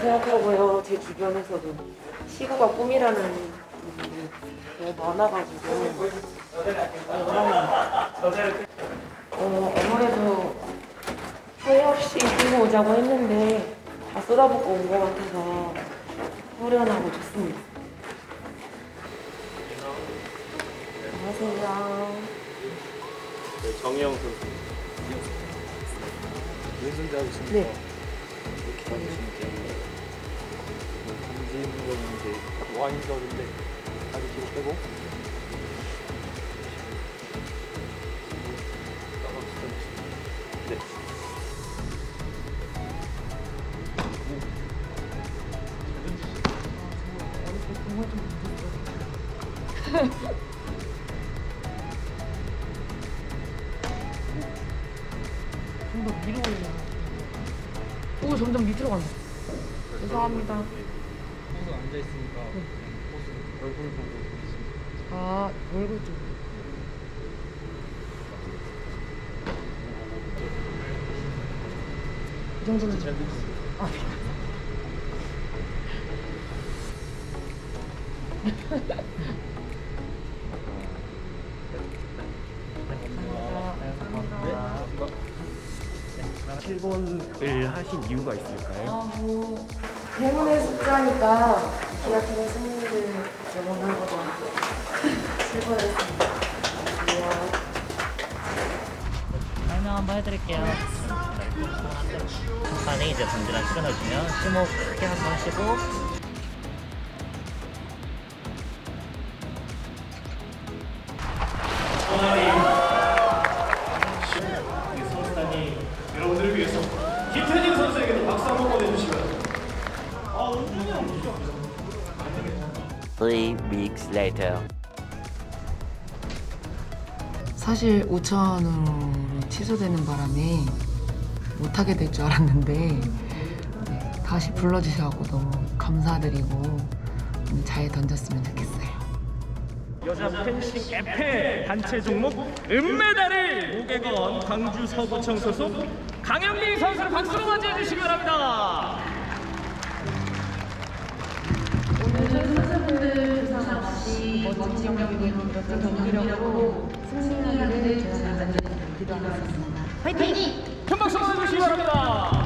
생각하고요. 제 주변에서도 시구가 꿈이라는 분들이 너무 많아가지고 어, 아무래도 후회 없이 들고 오자고 했는데 다 쏟아붓고 온 것 같아서 후련하고 좋습니다. 안녕하세요. 네, 정희영 선수. 왼손 잡으시면 네. 이렇게 잡으시면 돼요. 검지는 거는 이제 와인더인데 다리 뒤로 빼고 네. 좀더 위로 올려. 오, 점점 밑으로 간다. 죄송합니다. 항상 앉아 있으니까 얼굴 보고 아, 얼굴 쪽. 이 정도는 잘 되겠어요. 아, 네. 7번을 하신 이유가 있을까요? 아, 뭐, 행운의 숫자니까 기아팀의 승리를 영원하고도 실버했습니다. 안녕. 설명 한번 해드릴게요. 판에 이제 던지란 시간을 주면 심호흡 크게 한번 쉬고 Three weeks later. 사실 5천으로 취소되는 바람에 못하게 될 줄 알았는데 네, 다시 불러주셔서 너무 감사드리고 오늘 잘 던졌으면 좋겠어요. 여자 펜싱 에페 단체 종목 은메달을 목에 건 광주 서구청 소속 강현미 선수를 박수로 맞이해 주시기 바랍니다. 저희 승리하는 기도하겠습니다. 파이팅! 큰 박수 한번 주시기 바랍니다.